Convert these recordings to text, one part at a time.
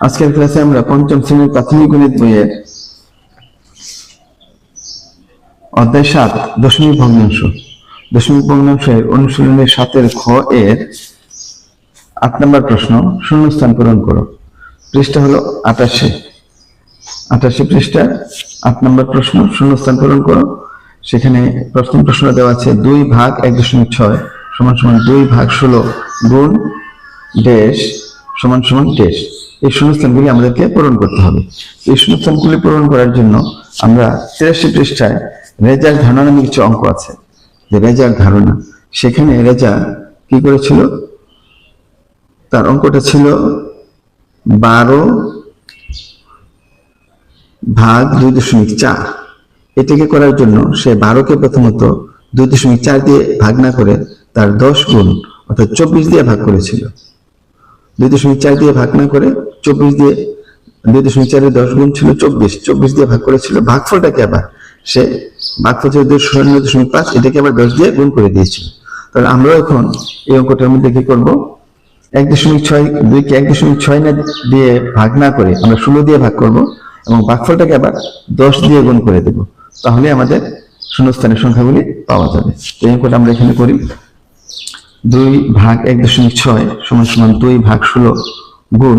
আজকের ক্লাসে আমরা পঞ্চম শ্রেণির প্রাথমিক গণিত বইয়ের অধ্যায় সাত, দশমিক ভগ্নাংশ। দশমিক ভগ্নাংশের অনুশীলনের সাতের খ এর আট নম্বর প্রশ্ন শূন্যস্থান পূরণ করো। পৃষ্ঠা হলো আটাশে। আটাশি পৃষ্ঠা, আট নম্বর প্রশ্ন শূন্যস্থান পূরণ করো। সেখানে প্রথম প্রশ্ন দেওয়া আছে দুই ভাগ এক দশমিক ছয় সমান সমান দুই ভাগ ষোলো গুণ ড্যাশ সমান সমান ড্যাশ এই শূন্যস্থানগুলি আমাদেরকে পূরণ করতে হবে। এই শূন্যস্থানগুলি পূরণ করার জন্য আমরা তিরাশি পৃষ্ঠায় রেজার ধারণা নামে কিছু অঙ্ক আছে। যে রেজার ধারণা, সেখানে রেজা কি করেছিল? তার অঙ্কটা ছিল বারো ভাগ দুই দশমিক চার। এটাকে করার জন্য সে বারোকে প্রথমত দুই দশমিক চার দিয়ে ভাগ না করে তার দশ গুণ অর্থাৎ চব্বিশ দিয়ে ভাগ করেছিল। দুই দশমিক চার দিয়ে ভাগ না করে চব্বিশ দিয়ে দুই দশমিক চারের দশ গুণ ছিল চব্বিশ চব্বিশ দিয়ে ভাগ করেছিল ভাগফলটাকে আবার? সে ভাগফল ছিল দুই শূন্য দশমিক পাঁচ, এটাকে আবার দশ দিয়ে গুণ করে দিয়েছিল। তাহলে আমরা এখন এই অঙ্কটার মধ্যে কি করব? এক দশমিক ছয় দুইকে এক দশমিক ছয় না দিয়ে ভাগ না করে আমরা ষোলো দিয়ে ভাগ করব এবং ভাগফলটাকে আবার দশ দিয়ে গুণ করে দেব। তাহলে আমাদের শূন্যস্থানের সংখ্যাগুলি পাওয়া যাবে। তো এই অঙ্কটা আমরা এখানে করি। দুই ভাগ এক দশমিক ছয় সমান সমান দুই ভাগ ষোলো গুণ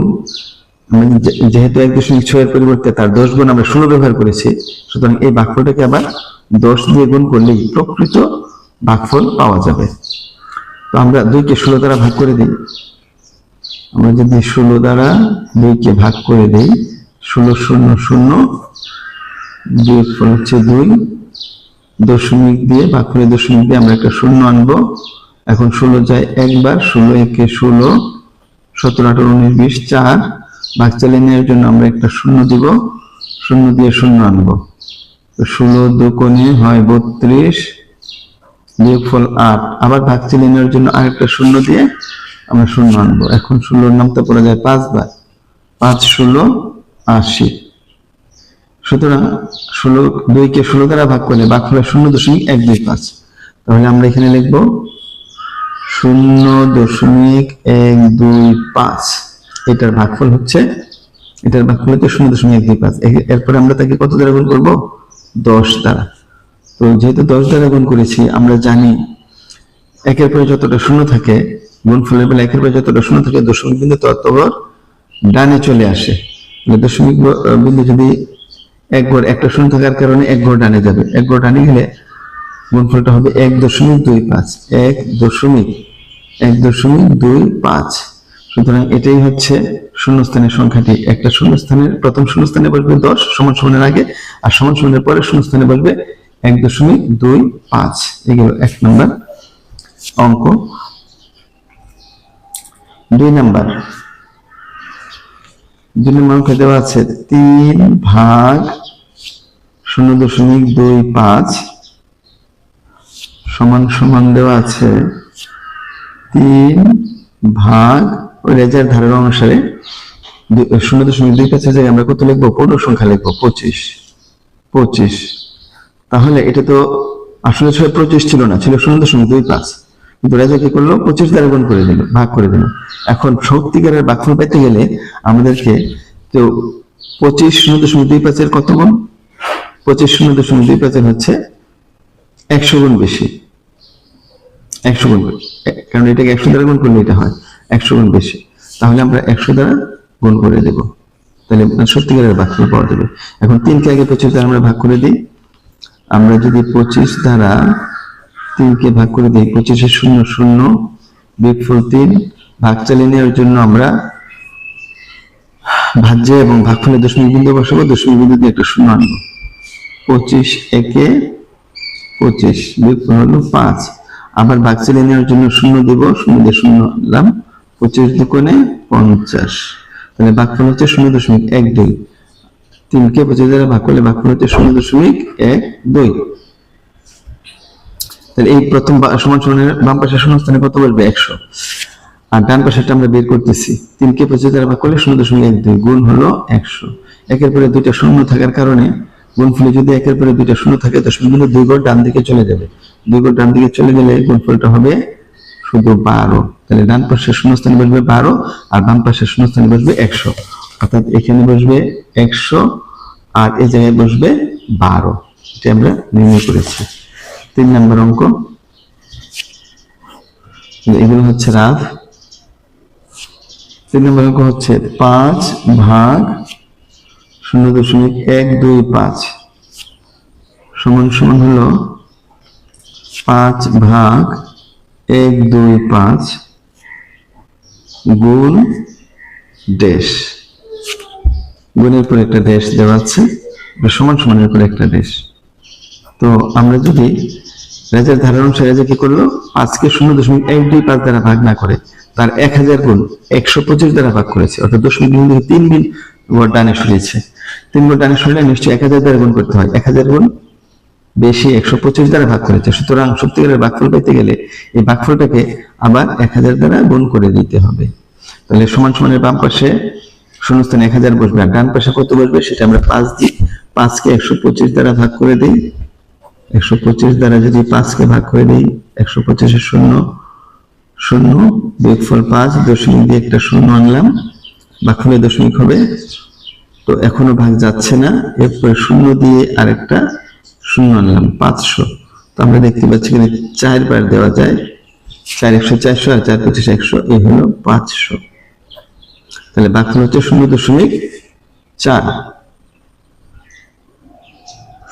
আমি যেহেতু এক দশমিক ছয়ের পরিবর্তে তার দশ গুণ আমরা ষোলো ব্যবহার করেছি, সুতরাং এই ভাগফলটাকে আবার দশ দিয়ে গুণ করলেই প্রকৃত ভাগফল পাওয়া যাবে। তো আমরা দুইকে ষোলো দ্বারা ভাগ করে দিই। আমরা যদি ষোলো দ্বারা দুইকে ভাগ করে দিই, ষোলো শূন্য শূন্য দুই ফল হচ্ছে দুই, দশমিক দিয়ে ভাগ করে দশমিক দিয়ে আমরা একটা শূন্য আনব। এখন ষোলো যায় একবার, ষোলো, একে ষোলো, সতেরো, আঠারো, উনিশ, বিশ, চার, ভাগ চালিয়ে নেওয়ার জন্য আমরা একটা শূন্য দিব, শূন্য দিয়ে শূন্য আনব। ষোলো দোকানে হয় বত্রিশ, বিয়োগফল আট, আবার ভাগ চালিয়ে নেওয়ার জন্য আরেকটা শূন্য দিয়ে আমরা শূন্য আনব। এখন ষোলোর নামটা পড়া যায় পাঁচবার। পাঁচ, ষোলো, আশি। সুতরাং ষোলো, দুইকে ষোলো দ্বারা ভাগ করলে ভাগ হলো শূন্য দশমিক এক দুই পাঁচ। তাহলে আমরা এখানে লিখব শূন্য দশমিক এক দুই পাঁচ। এটার ভাগফল হচ্ছে, এটার ভাগফল হচ্ছে শূন্য দশমিক এক দুই পাঁচ। এরপরে আমরা তাকে কত দ্বারা গুণ করব? দশ দ্বারা। তো যেহেতু দশ দ্বারা গুণ করেছি, আমরা জানি একের পরে যতটা শূন্য থাকে, গুণফলের বেলা একের পরে যতটা শূন্য থাকে, দশমিক বিন্দু ততবার ডানে চলে আসে। দশমিক বিন্দু যদি এক ঘর একটা শূন্য থাকার কারণে এক ঘর ডানে যাবে। এক ঘর ডানে গেলে গুণফলটা হবে এক দশমিক দুই পাঁচ। এক দশমিক এক দশমিক দুই পাঁচ। সুতরাং এটাই হচ্ছে শূন্যস্থানের সংখ্যাটি। একটা শূন্যস্থানের, প্রথম শূন্যস্থানে বসবে দশ, সমান সমানের আগে, আর সমান সমানের পরে শূন্যস্থানে বসবে এক দশমিক দুই পাঁচ। এগুলো এক নম্বর অঙ্ক। দুই নাম্বার। দুই নম্বর অঙ্কে দেওয়া আছে তিন ভাগ শূন্য দশমিক দুই পাঁচ। সমান সমান দেওয়া আছে তিন ভাগ ওই রেজার ধারার অনুসারে শূন্য দশমিক দুই পাঁচের জায়গায় আমরা কত লিখব? পূর্ণ সংখ্যা লিখব, পঁচিশ। পঁচিশ। তাহলে এটা তো আসলে ছয় পঁচিশ ছিল না, ছিল শূন্য দশমিক দুই পাঁচ। কিন্তু রেজা কি করল? পঁচিশ দ্বারা গুণ করে দিল, ভাগ করে দিল। এখন সত্যিকারের ভাগফল পেতে গেলে আমাদেরকে তো পঁচিশ শূন্য দশমিক দুই পাঁচের কত গুণ? পঁচিশ শূন্য দশমিক দুই পাঁচের হচ্ছে একশো গুণ বেশি। একশো গুণ কারণ এটাকে একশো দ্বারা গুণ করলে এটা হয়। একশো গুণ বেশি। তাহলে আমরা একশো দ্বারা গুণ করে দেব। তাহলে সত্যিকারের ভাগফল পাওয়া যাবে। এখন তিনকে আগে পঁচিশ দ্বারা আমরা ভাগ করে দিই। আমরা যদি পঁচিশ দ্বারা তিনকে ভাগ করে দিই, পঁচিশে শূন্য শূন্য, বিয়োগফল তিন ভাগ চালিয়ে নেওয়ার জন্য আমরা ভাজ্য এবং ভাগফলে দশমিক বিন্দু বসাবো। দশমিক বিন্দু দিয়ে একটা শূন্য আনব। পঁচিশ একে পঁচিশ, বিয়োগফল হলো পাঁচ। আবার ভাগ চালিয়ে নেওয়ার জন্য শূন্য দেব, শূন্য দিয়ে শূন্য আনলাম পঁচিশ দুকোণে পঞ্চাশ। তাহলে ভাগফল হচ্ছে শূন্য দশমিক এক দুই। তিনকে পঁচিশ দ্বারা ভাগ করলে ভাগফল হচ্ছে শূন্য দশমিক এক দুই। তাহলে এই প্রথম সমান সমানের বাম পাশে শূন্যস্থানে কত বলবে একশো। আর ডান পাশেরটা আমরা বের করতেছি। তিনকে পঁচিশ দ্বারা ভাগ করলে শূন্য দশমিক এক দুই গুণ হলো একশো। একের পরে দুইটা শূন্য থাকার কারণে গুণফলে যদি একের পরে দুইটা শূন্য থাকে, দশমিক বিন্দু দুই ঘর ডান দিকে চলে যাবে। দুই ডান দিকে চলে গেলে গুণফলটা হবে? শুধু বারো। তাহলে ডান পাশে শূন্যস্থানে বসবে বারো আর বাম পাশে শূন্যস্থানে বসবে একশো। অর্থাৎ এখানে বসবে একশো আর এই জায়গায় বসবে বারো। এটা আমরা নির্ণয় করেছি। তিন নম্বর অঙ্ক। এগুলো হচ্ছে রাফ। তিন নম্বর অঙ্ক হচ্ছে পাঁচ ভাগ শূন্য দশমিক এক দুই পাঁচ। সমান সমান হলো পাঁচ ভাগ এক, দুই, পাঁচ গুণ দেশ। গুণের পর একটা দেশ দেওয়া আছে সমান সমানের পর একটা দেশ। তো আমরা যদি রাজার ধারণ অনুসারে রাজা কি করল? পাঁচকে শূন্য দশমিক এক দুই পাঁচ দ্বারা ভাগ না করে, তার এক হাজার গুণ একশো পঁচিশ দ্বারা ভাগ করেছে, অর্থাৎ দশমিক বিন্দু তিন বিন গড় ডানে সরিয়েছে। তিন গড় ডানে সরলে নিশ্চয়ই এক হাজার দ্বারা গুণ করতে হয়। এক হাজার গুণ বেশি একশো পঁচিশ দ্বারা ভাগ করেছে। সুতরাং সত্যিকারের ভাগফল পেতে গেলে এই ভাগফলটাকে আবার এক হাজার দ্বারা গুণ করে দিতে হবে। তাহলে সমান সমানের বাম পাশে শূন্যস্থানে এক হাজার বসবে আর ডান পাশে কত বসবে সেটা আমরা পাঁচ দিই পাঁচকে একশো পঁচিশ দ্বারা ভাগ করে দিই। একশো পঁচিশ দ্বারা যদি পাঁচকে ভাগ করে দিই, একশো পঁচিশের শূন্য শূন্য বিয়োগফল পাঁচ, দশমিক দিয়ে একটা শূন্য আনলাম ভাগফলে দশমিক হবে। তো এখনও ভাগ যাচ্ছে না, এরপরে শূন্য দিয়ে আরেকটা শূন্য আনলাম, পাঁচশো। তো আমরা দেখতে পাচ্ছি এখানে চার বার দেওয়া যায়। চার একশো, চারশো আর চার পঁচিশ একশো এই হলো পাঁচশো। তাহলে বাকি হচ্ছে শূন্য দশমিক চার।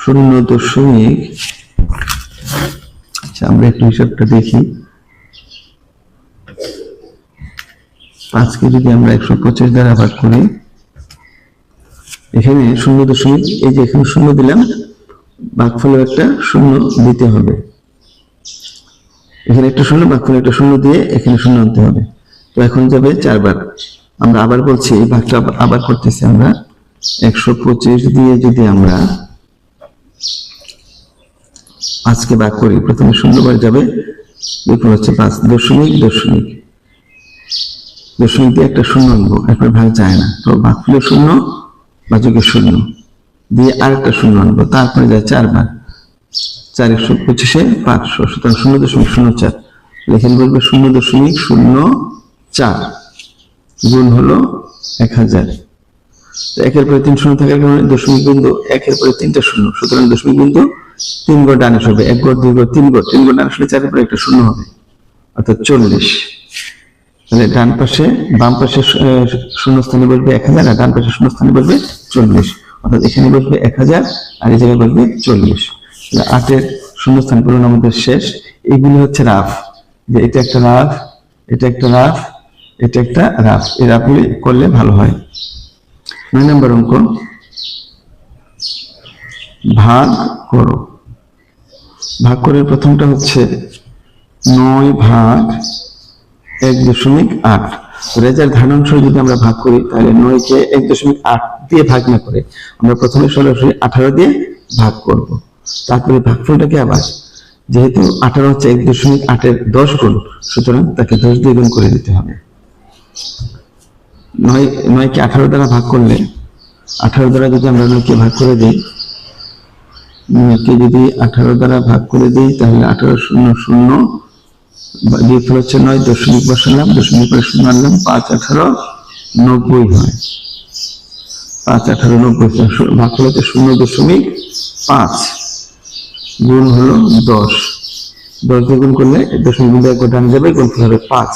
শূন্য দশমিক আচ্ছা আমরা একটু হিসাবটা দেখি। পাঁচকে যদি আমরা একশো পঁচিশ দ্বারা ভাগ করি, এখানে শূন্য দশমিক, এই যে এখানে শূন্য দিলাম ভাগফলের একটা শূন্য দিতে হবে। এখানে একটা শূন্য ভাগফলে একটা শূন্য দিয়ে এখানে শূন্য আনতে হবে। তো এখন যাবে চারবার। আমরা আবার বলছি, এই ভাগটা আবার- করতেছি আমরা। একশো পঁচিশ দিয়ে যদি আমরা পাঁচকে ভাগ করি, প্রথমে শূন্যবার যাবে, এরপর হচ্ছে পাঁচ, দশমিক দশমিক। দশমিক দিয়ে একটা শূন্য আনব একবার ভাগ যায় না। তো ভাগফলে শূন্য বাচকে শূন্য। দিয়ে আরেকটা শূন্য আনব। তারপরে যায় চারবার। চার একশো পঁচিশে পাঁচশো সুতরাং শূন্য দশমিক শূন্য চার। লেখেন বলবে শূন্য দশমিক শূন্য চার। গুণ হলো এক হাজার। একের পরে তিন শূন্য থাকার কারণে দশমিক বিন্দু একের পরে তিনটা শূন্য। সুতরাং দশমিক বিন্দু তিন গড় ডানে হবে এক গড় দুই গড় তিন গড়। তিন গড় ডানে সরবে চারের পরে একটা শূন্য হবে। অর্থাৎ চল্লিশ। তাহলে ডান পাশে বাম পাশে আহ, শূন্যস্থানে বসবে এক হাজার আর ডান পাশে শূন্যস্থানে বসবে চল্লিশ। অর্থাৎ এখানে বসবে এক হাজার আর এই জায়গায় বসবে চল্লিশ। আটের শূন্যস্থান পূরণ আমাদের শেষ। এইগুলি হচ্ছে রাফ। যে এটা একটা রাফ, এটা একটা রাফ, এটা একটা রাফ। এই রাফগুলি করলে ভালো হয়। নয় নম্বর অঙ্ক। ভাগ করো। ভাগ করে প্রথমটা হচ্ছে নয় ভাগ এক দশমিক আট। রেজার ধারণাংশ যদি আমরা ভাগ করি, তাহলে নয়কে এক দশমিক আট দিয়ে ভাগ না করে আমরা প্রথমে সরাসরি আঠারো দিয়ে ভাগ করব। তারপরে ভাগফলটাকে আবার যেহেতু আঠারো হচ্ছে এক দশমিক আটের দশ গুণ, সুতরাং তাকে দশ দিয়ে গুণ করে দিতে হবে। নয়, নয়কে আঠারো দ্বারা ভাগ করলে, আঠারো দ্বারা যদি আমরা নয়কে ভাগ করে দিই, নয়কে যদি আঠারো দ্বারা ভাগ করে দিই, তাহলে আঠারো শূন্য শূন্য বিয়োগফল হচ্ছে নয় দশমিক বসালাম, দশমিক পরে শূন্য আনলাম পাঁচ আঠারো নব্বই হয়। পাঁচ আঠারো নব্বই ভাগফল হচ্ছে শূন্য দশমিক পাঁচ। গুণ হলো দশ। দশ দিয়ে গুণ করলে দশমিক বিন্দু এক যাবে গুণফল হবে পাঁচ।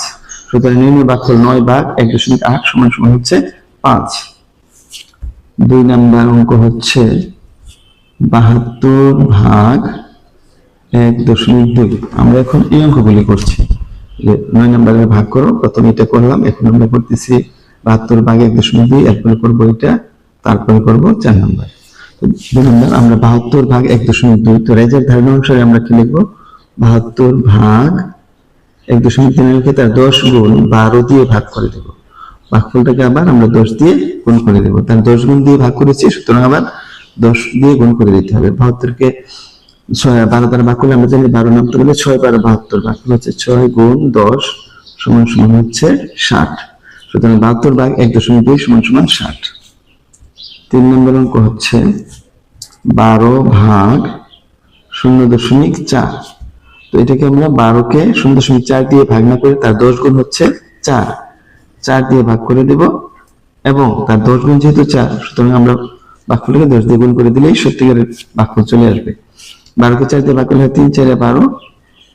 সুতরাং নির্ণয় ভাগফল নয় ভাগ, এক দশমিক আট সমান সমান হচ্ছে পাঁচ। দুই নাম্বার অঙ্ক হচ্ছে বাহাত্তর ভাগ এক দশমিক দুই। আমরা এখন এই অঙ্কগুলি করছি। নয় নাম্বারে ভাগ করো, প্রথমে এটা করলাম, এখন আমরা করতেছি বাহাত্তর ভাগ এক দশমিক দুই, এরপরে করব এটা তারপরে করব চার নম্বর। আমরা বাহাত্তর ভাগ এক দশমিক দুই, তো রেজার ধারণা অনুসারে আমরা কি লিখব? বাহাত্তর ভাগ এক দশমিক তিন লিখে তার দশ গুণ বারো দিয়ে ভাগ করে দেবো। ভাগফলটাকে আবার আমরা দশ দিয়ে গুণ করে দেবো। তার দশ গুণ দিয়ে ভাগ করেছি, সুতরাং আবার দশ দিয়ে গুণ করে দিতে হবে। বাহাত্তরকে ছয়, বারো দ্বারা ভাগ করলে আমরা জানি বারো নামতে গেলে ছয় বারো বাহাত্তর ভাগ হচ্ছে ছয় গুণ দশ সমান সমান হচ্ছে ষাট। সুতরাং বাহাত্তর ভাগ এক দশমিক দুই সমান সমান ষাট। তিন নম্বর অঙ্ক হচ্ছে বারো ভাগ শূন্য দশমিক চার। তো এটাকে আমরা বারোকে শূন্য দশমিক চার দিয়ে ভাগ না করে তার দশ গুণ হচ্ছে চার। চার দিয়ে ভাগ করে দেব এবং তার দশ গুণ যেহেতু চার, সুতরাং আমরা বাক্যটাকে দশ দিয়ে গুণ করে দিলেই সত্যিকারের বাক্য চলে আসবে। বারোকে চার দিয়ে ভাগ করলে তিন, চারে বারো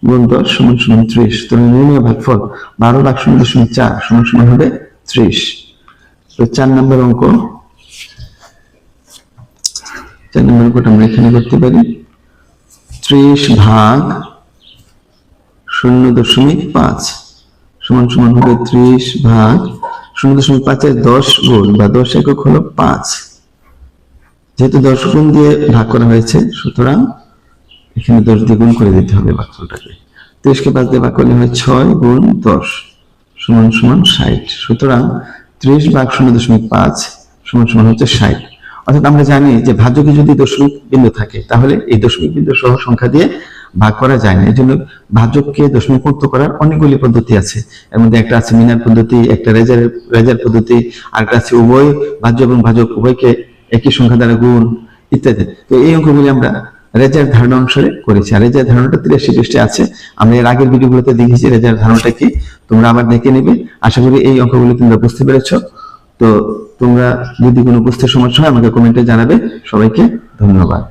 গুণ দশ সমান সমান ত্রিশ। সুতরাং নির্ণয় ভাগফল বারো ভাগ শূন্য দশমিক চার সমান সমান হবে ত্রিশ। তো চার নম্বর অঙ্ক চার নম্বর অঙ্কটা আমরা এখানে করতে পারি। ত্রিশ ভাগ শূন্য দশমিক পাঁচ সমান সমান হবে ত্রিশ ভাগ শূন্য দশমিক পাঁচের দশ গুণ বা দশ একক হলো পাঁচ। যেহেতু দশ গুণ দিয়ে ভাগ করা হয়েছে, সুতরাং এখানে দশ দিয়ে গুণ করে দিতে হবে বাক্যটাকে। ত্রিশকে পাঁচ দিয়ে ভাগ করলে হয় ছয় গুণ দশ সমান সমান ষাট। সুতরাং ত্রিশ ভাগ শূন্য দশমিক পাঁচ সমান সমান হচ্ছে ষাট। অর্থাৎ আমরা জানি যে ভাজ্যকে যদি দশমিক বিন্দু থাকে, তাহলে এই দশমিক বিন্দু সহ সংখ্যা দিয়ে ভাগ করা যায় না। এই জন্য ভাজককে দশমিক মুক্ত করার অনেকগুলি পদ্ধতি আছে। এর মধ্যে একটা আছে মিনার পদ্ধতি, একটা রেজার রেজার পদ্ধতি আর একটা আছে উভয় ভাজ্য এবং ভাজক উভয়কে একই সংখ্যা দ্বারা গুণ, ইত্যাদি। তো এই অঙ্কগুলি আমরা রেজার ধারণা অনুসারে করেছি। আর রেজার ধারণাটা তিরাশি পৃষ্ঠে আছে। আমরা এর আগের ভিডিওগুলোতে দেখেছি রেজার ধারণাটা কি। তোমরা আবার দেখে নেবে। আশা করি এই অঙ্কগুলি তোমরা বুঝতে পেরেছ। তো তোমরা যদি কোনো প্রশ্নের সমস্যা হয় আমাকে কমেন্টে জানাবে। সবাইকে ধন্যবাদ।